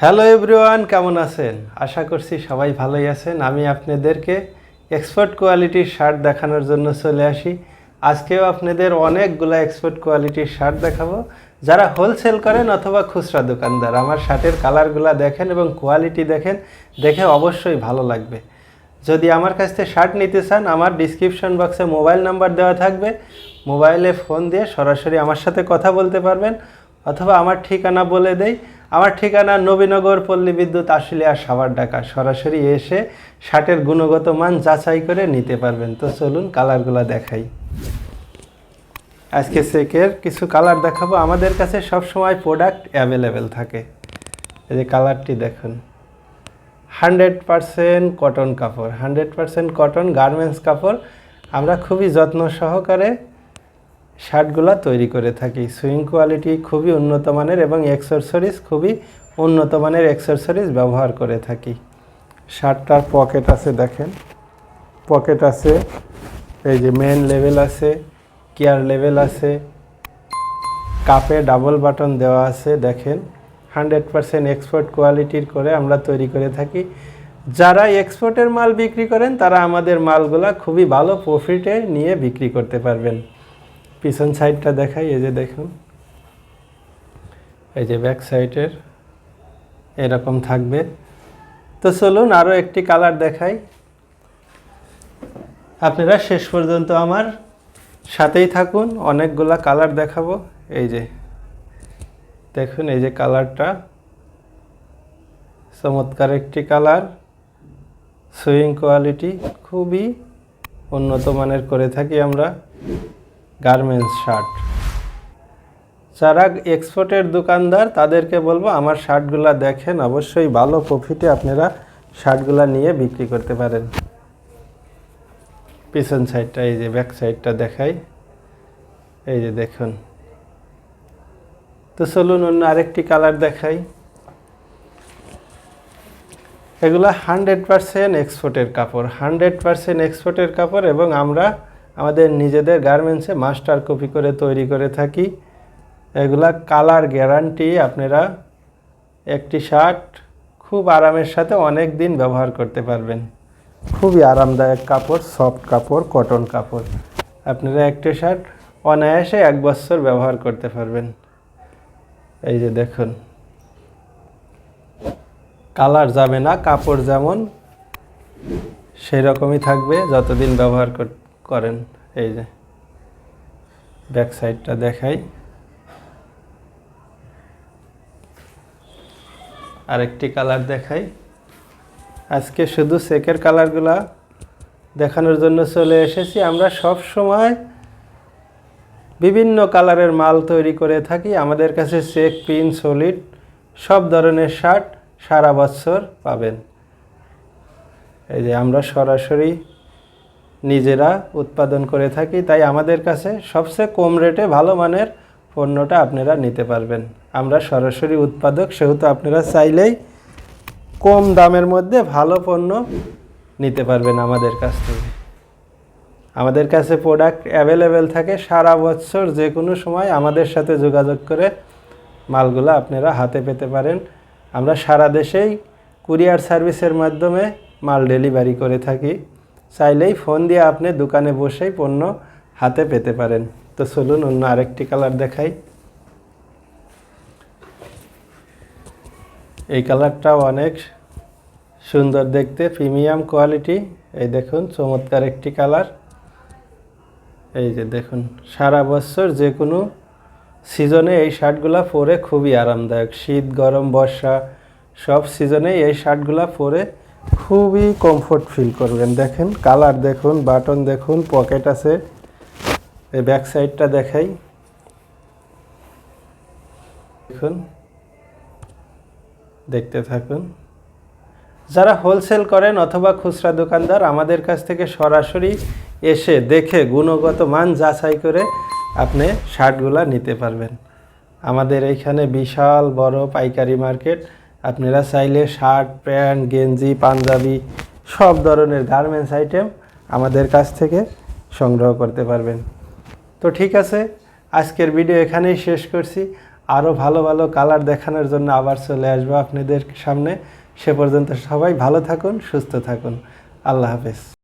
Hello everyone কেমন আছেন? আশা করছি সবাই ভালোই আছেন। আমি আপনাদেরকে এক্সপোর্ট কোয়ালিটির শার্ট দেখানোর জন্য চলে আসি। আজকেও আপনাদের অনেকগুলো এক্সপোর্ট কোয়ালিটির শার্ট দেখাবো। যারা হোলসেল করেন অথবা খুচরা দোকানদার, আমার শার্টের কালারগুলো দেখেন এবং কোয়ালিটি দেখেন, দেখে অবশ্যই ভালো লাগবে। যদি আমার কাছ থেকে শার্ট নিতে চান, আমার ডিসক্রিপশন বক্সে মোবাইল নাম্বার দেওয়া থাকবে। মোবাইলে ফোন দিয়ে সরাসরি আমার সাথে কথা বলতে পারবেন, অথবা আমার ঠিকানা বলে দেই। আমার ঠিকানা নবীনগর পল্লী বিদ্যুৎ আশুলিয়া সাভার ঢাকা। সরাসরি এসে শার্টের গুণগত মান যাচাই করে নিতে পারবেন। তো চলুন কালারগুলো দেখাই। আজকে সেকের কিছু কালার দেখাবো। আমাদের কাছে সব সময় প্রোডাক্ট অ্যাভেলেবেল থাকে। এই যে কালারটি দেখুন। হান্ড্রেড পারসেন্ট কটন কাপড়। হান্ড্রেড পারসেন্ট কটন গার্মেন্টস কাপড়। আমরা খুবই যত্ন সহকারে শার্টগুলো তৈরি করে থাকি। সুইং কোয়ালিটি খুবই উন্নত মানের এবং এক্সেসরিজ খুবই উন্নত মানের এক্সেসরিজ ব্যবহার করে থাকি। শার্টটার পকেট আছে দেখেন। পকেট আছে, এই যে মেন লেভেল আছে কেয়ার লেভেল আছে কাপে ডাবল বাটন দেওয়া আছে, দেখেন। হান্ড্রেড পারসেন্ট এক্সপোর্ট কোয়ালিটির করে আমরা তৈরি করে থাকি। যারা এক্সপোর্টের মাল বিক্রি করেন, তারা আমাদের মালগুলা খুবই ভালো প্রফিটে নিয়ে বিক্রি করতে পারবেন। পিছন সাইডটা দেখাই, এই যে দেখুন। এই যে ব্যাক সাইডের এরকম থাকবে। তো চলুন আরও একটি কালার দেখাই। আপনারা শেষ পর্যন্ত আমার সাথেই থাকুন, অনেকগুলা কালার দেখাবো। এই যে, দেখুন এই যে কালারটা চমৎকার একটি কালার সুইং কোয়ালিটি খুবই উন্নত মানের করে থাকি আমরা। Garments shirt. যারা এক্সপোর্টের দোকানদার, তাদেরকে বলব, আমার শার্টগুলো দেখেন, অবশ্যই ভালো প্রফিটে আপনারা শার্টগুলা নিয়ে বিক্রি করতে পারেন। পিছন সাইডটা এই যে ব্যাক সাইডটা দেখাই। এই যে দেখুন। তো চলুন, অন্য আরেকটি কালার দেখাই। এগুলো হান্ড্রেড পারসেন্ট এক্সপোর্টের কাপড়। হান্ড্রেড পারসেন্ট এক্সপোর্টের কাপড় এবং আমরা আমাদের নিজেদের গার্মেন্টসে মাস্টার কপি করে তৈরি করে থাকি। এগুলা কালার গ্যারান্টি আপনারা একটি শার্ট খুব আরামের সাথে অনেক দিন ব্যবহার করতে পারবেন। খুবই আরামদায়ক কাপড় সফট কাপড় কটন কাপড়। আপনারা একটি শার্ট অনায়াসে এক বছর ব্যবহার করতে পারবেন। এই যে দেখুন। কালার যাবে না, কাপড় যেমন সেই রকমই থাকবে যতদিন ব্যবহার কর- করেন, এই যে ব্যাক সাইডটা দেখাই। আরেকটি কালার দেখাই। আজকে শুধু চেকের কালারগুলা দেখানোর জন্য চলে এসেছি। আমরা সব সময় বিভিন্ন কালারের মাল তৈরি করে থাকি। আমাদের কাছে চেক পিন সলিড সব ধরনের শার্ট সারা বছর পাবেন। এই যে আমরা সরাসরি নিজেরা উৎপাদন করে থাকি, তাই আমাদের কাছে সবচেয়ে কম রেটে ভালো মানের পণ্যটা আপনারা নিতে পারবেন। আমরা সরাসরি উৎপাদক, সেহেতু আপনারা চাইলেই কম দামের মধ্যে ভালো পণ্য নিতে পারবেন আমাদের কাছ থেকে। আমাদের কাছে প্রোডাক্ট অ্যাভেলেবেল থাকে সারা বছর যে কোনো সময় আমাদের সাথে যোগাযোগ করে মালগুলো আপনারা হাতে পেতে পারেন। আমরা সারা দেশেই কুরিয়ার সার্ভিসের মাধ্যমে মাল ডেলিভারি করে থাকি। চাইলেই ফোন দিয়ে আপনি দোকানে বসেই পণ্য হাতে পেতে পারেন। তো চলুন, অন্য আরেকটি কালার দেখাই। এই কালারটাও অনেক সুন্দর দেখতে, প্রিমিয়াম কোয়ালিটি। এই দেখুন, চমৎকার একটি কালার। এই যে দেখুন, সারা বছর যে কোনো সিজনে এই শার্টগুলা পরে খুবই আরামদায়ক। শীত, গরম, বর্ষা, সব সিজনে এই শার্টগুলা পরে খুবই কমফোর্ট ফিল করবেন। দেখেন কালার দেখুন বাটন দেখুন পকেট আছে। এই ব্যাক সাইডটা দেখাই। দেখুন। দেখতে থাকুন। যারা হোলসেল করেন অথবা খুচরা দোকানদার, আমাদের কাছ থেকে সরাসরি এসে দেখে গুণগত মান যাচাই করে আপনি শার্টগুলা নিতে পারবেন। আমাদের এইখানে বিশাল বড় পাইকারি মার্কেট আপনারা চাইলে শার্ট, প্যান্ট, গেঞ্জি, পাঞ্জাবি, সব ধরনের গার্মেন্টস আইটেম আমাদের কাছ থেকে সংগ্রহ করতে পারবেন। তো ঠিক আছে, আজকের ভিডিও এখানেই শেষ করছি। আরও ভালো ভালো কালার দেখানোর জন্য আবার চলে আসব আপনাদের সামনে। সে পর্যন্ত সবাই ভালো থাকুন, সুস্থ থাকুন। আল্লাহ হাফেজ।